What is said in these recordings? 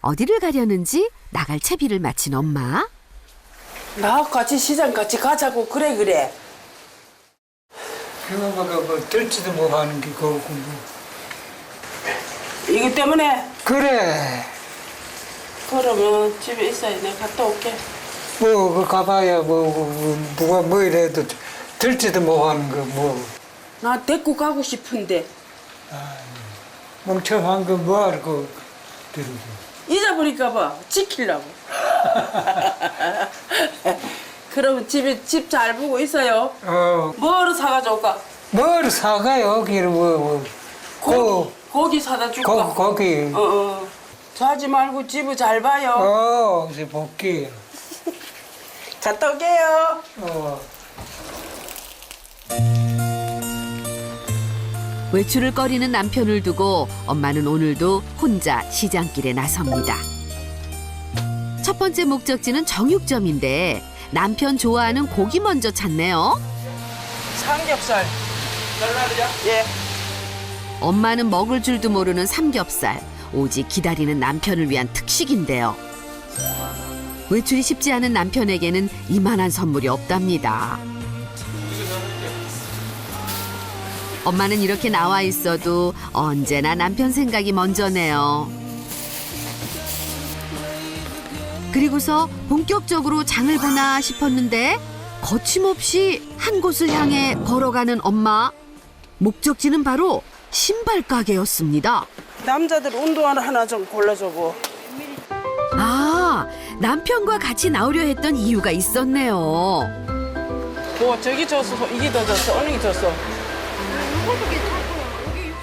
어디를 가려는지 나갈 채비를 마친 엄마. 나하고 같이 시장 같이 가자고 그래 그래. 그거가 뭐 들지도 못하는 게 그거고 뭐. 이거 때문에 그래 그러면 집에 있어야 내가 갔다 올게. 뭐그 가봐야 뭐, 뭐, 뭐 누가 뭐 이래도 들지도 못하는 거뭐 나 데리고 가고 싶은데 멍청한 거 뭐하러 그 들고 잊어버릴까 봐 지키려고. 그러면 집에 집 잘 보고 있어요. 어 뭐로 사가져 올까? 뭘 사가요 거기를 뭐, 뭐 고기, 고기 사다 줄까? 거, 거기 어, 어. 자지 말고 집을 잘 봐요. 어 이제 볼게 갔다 올게요. 어 외출을 꺼리는 남편을 두고 엄마는 오늘도 혼자 시장길에 나섭니다. 첫 번째 목적지는 정육점인데 남편 좋아하는 고기 먼저 찾네요. 삼겹살. 얼마죠? 예. 엄마는 먹을 줄도 모르는 삼겹살. 오직 기다리는 남편을 위한 특식인데요. 외출이 쉽지 않은 남편에게는 이만한 선물이 없답니다. 엄마는 이렇게 나와 있어도 언제나 남편 생각이 먼저네요. 그리고서 본격적으로 장을 보나 싶었는데 거침없이 한 곳을 향해 걸어가는 엄마. 목적지는 바로 신발 가게였습니다. 남자들 운동화를 하나 좀 골라줘고. 아, 남편과 같이 나오려 했던 이유가 있었네요. 뭐 저기 줬어, 이게 더 줬어, 어느 게 줬어?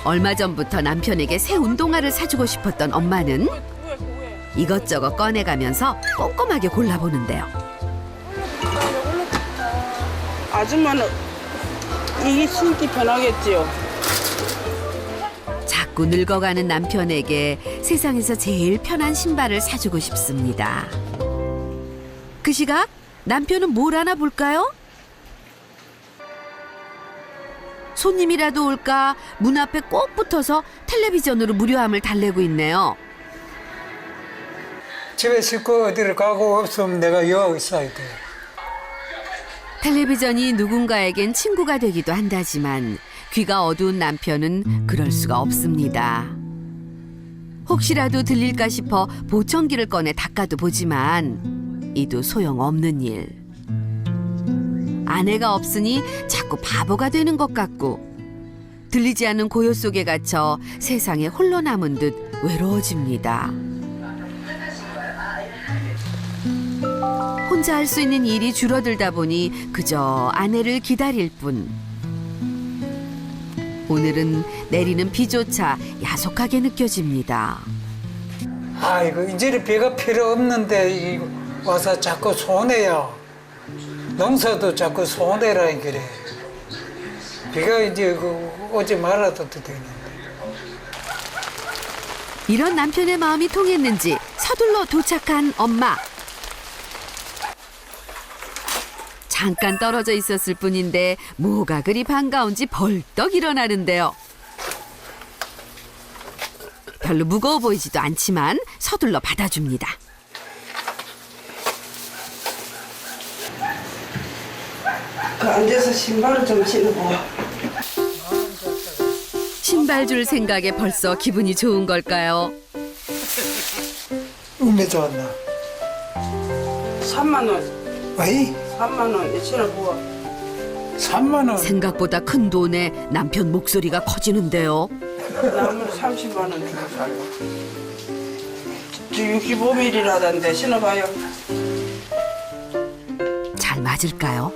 얼마 전부터 남편에게 새 운동화를 사주고 싶었던 엄마는 이것저것 꺼내가면서 꼼꼼하게 골라보는데요. 아줌마는 이게 신기 편하겠지요. 자꾸 늙어가는 남편에게 세상에서 제일 편한 신발을 사주고 싶습니다. 그 시각 남편은 뭘 하나 볼까요? 손님이라도 올까 문 앞에 꼭 붙어서 텔레비전으로 무료함을 달래고 있네요. 집에 싣고 어디를 가고 없으면 내가 여기 있어야 돼 텔레비전이 누군가에겐 친구가 되기도 한다지만 귀가 어두운 남편은 그럴 수가 없습니다. 혹시라도 들릴까 싶어 보청기를 꺼내 닦아도 보지만 이도 소용없는 일. 아내가 없으니 자꾸 바보가 되는 것 같고 들리지 않는 고요 속에 갇혀 세상에 홀로 남은 듯 외로워집니다. 혼자 할 수 있는 일이 줄어들다 보니 그저 아내를 기다릴 뿐. 오늘은 내리는 비조차 야속하게 느껴집니다. 아이고 이제는 비가 필요 없는데 이 와서 자꾸 손해야 농사도 자꾸 손해라 그래 비가 이제 그 오지 말아도 되는데 이런 남편의 마음이 통했는지 서둘러 도착한 엄마. 잠깐 떨어져 있었을 뿐인데 뭐가 그리 반가운지 벌떡 일어나는데요. 별로 무거워 보이지도 않지만 서둘러 받아줍니다. 앉아서 신발을 좀 신고. 신발 줄 생각에 벌써 기분이 좋은 걸까요? 음에 좋았나 3만 원, 왜? 3만 원, 신어보아. 3만 원 생각보다 큰 돈에 남편 목소리가 커지는데요. 나무를 30만 원 주고 살고. 65mm라던데 신어봐요. 잘 맞을까요?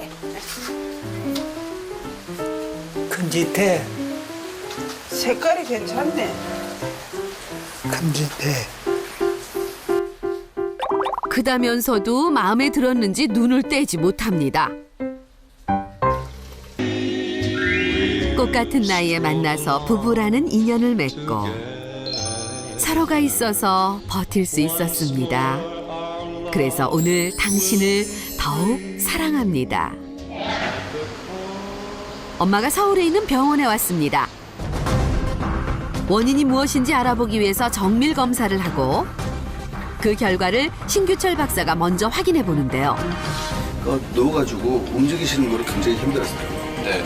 큰짓해 색깔이 괜찮네. 큰짓해 크다면서도 마음에 들었는지 눈을 떼지 못합니다. 꽃 같은 나이에 만나서 부부라는 인연을 맺고 서로가 있어서 버틸 수 있었습니다. 그래서 오늘 당신을 더욱 사랑합니다. 엄마가 서울에 있는 병원에 왔습니다. 원인이 무엇인지 알아보기 위해서 정밀 검사를 하고 그 결과를 신규철 박사가 먼저 확인해 보는데요. 그 누워가지고 움직이시는 거를 굉장히 힘들었어요. 네.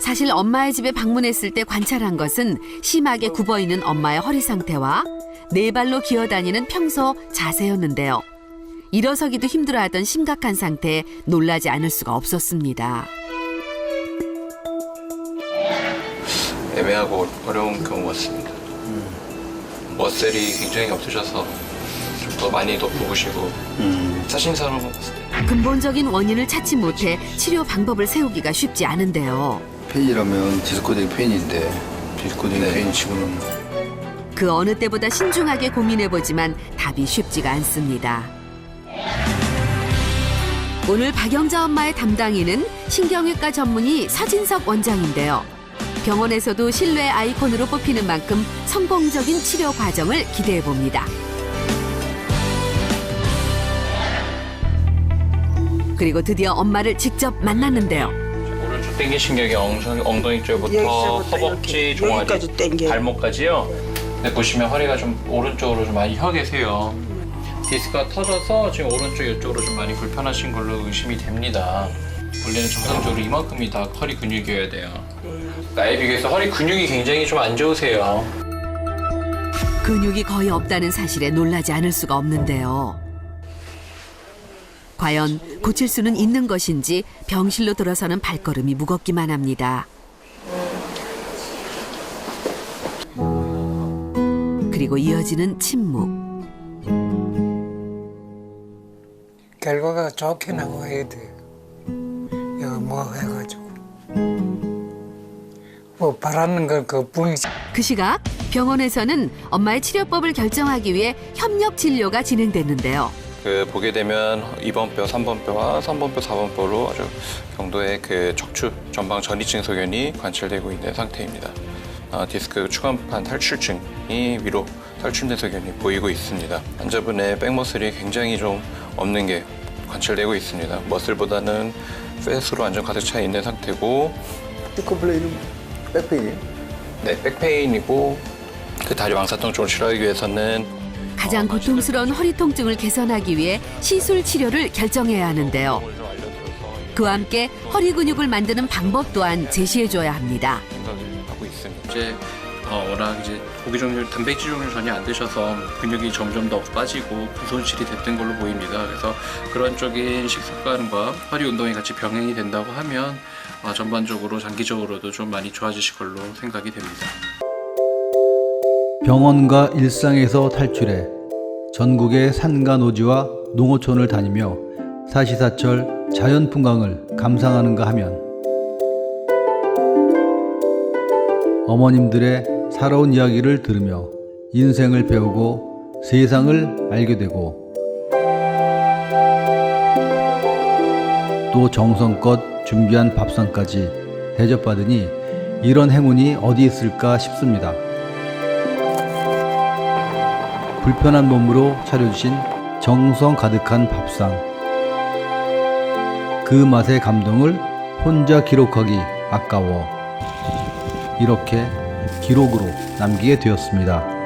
사실 엄마의 집에 방문했을 때 관찰한 것은 심하게 굽어 있는 엄마의 허리 상태와 네 발로 기어다니는 평소 자세였는데요. 일어서기도 힘들어하던 심각한 상태에 놀라지 않을 수가 없었습니다. 애매하고 어려운 경우 같습니다. 머셀이 굉장히 없으셔서 좀 더 많이 더 부으시고 사진사로 봤을 때 근본적인 원인을 찾지 못해 치료 방법을 세우기가 쉽지 않은데요. 페인이라면 디스코덱 페인인데 디스코덱 네. 페인 치고는 그 어느 때보다 신중하게 고민해보지만 답이 쉽지가 않습니다. 오늘 박영자 엄마의 담당인은 신경외과 전문의 서진석 원장인데요. 병원에서도 신뢰 아이콘으로 뽑히는 만큼 성공적인 치료 과정을 기대해 봅니다. 그리고 드디어 엄마를 직접 만났는데요. 오른쪽 땡기 신경이 엉덩이, 엉덩이 쪽부터 여기서부터 허벅지, 이렇게 종아리, 여기까지 당겨요. 발목까지요. 근데 보시면 허리가 좀 오른쪽으로 좀 많이 혀 계세요. 디스크가 터져서 지금 오른쪽 이쪽으로 좀 많이 불편하신 걸로 의심이 됩니다. 원래는 정상적으로 이만큼이 다 허리 근육이어야 돼요. 나에 비교해서 허리 근육이 굉장히 좀 안 좋으세요. 근육이 거의 없다는 사실에 놀라지 않을 수가 없는데요. 과연 고칠 수는 있는 것인지 병실로 들어서는 발걸음이 무겁기만 합니다. 그리고 이어지는 침묵. 결과가 좋게 나와야 돼. 이거 뭐 해가지고. 뭐 바라는 건 그뿐이지. 그 시각 병원에서는 엄마의 치료법을 결정하기 위해 협력 진료가 진행됐는데요. 그 보게 되면 2번 뼈, 3번 뼈와 3번 뼈, 4번 뼈로 아주 경도의 그 척추 전방 전이층 소견이 관찰되고 있는 상태입니다. 아, 디스크 추간판 탈출증이 위로 탈출된 소견이 보이고 있습니다. 환자분의 백머슬이 굉장히 좀 없는 게 관찰되고 있습니다. 머슬보다는 팻으로 완전 가득 차 있는 상태고 디스코플레이는 백페인이에요? 네, 백페인이고 그 다리 왕사통 쪽을 치료하기 위해서는 가장 고통스러운 허리 통증을 개선하기 위해 시술 치료를 결정해야 하는데요. 그와 함께 허리 근육을 만드는 방법 또한 제시해줘야 합니다. 있습니다. 이제 어, 워낙 이제 고기 종류, 단백질 종류 전혀 안 드셔서 근육이 점점 더 빠지고 부손실이 됐던 걸로 보입니다. 그래서 그런 쪽인 식습관과 허리 운동이 같이 병행이 된다고 하면 어, 전반적으로 장기적으로도 좀 많이 좋아지실 걸로 생각이 됩니다. 병원과 일상에서 탈출해 전국의 산가 노지와 농어촌을 다니며 사시사철 자연 풍광을 감상하는가 하면 어머님들의 살아온 이야기를 들으며 인생을 배우고 세상을 알게 되고 또 정성껏 준비한 밥상까지 대접받으니 이런 행운이 어디 있을까 싶습니다. 불편한 몸으로 차려주신 정성 가득한 밥상. 그 맛의 감동을 혼자 기록하기 아까워. 이렇게 기록으로 남기게 되었습니다.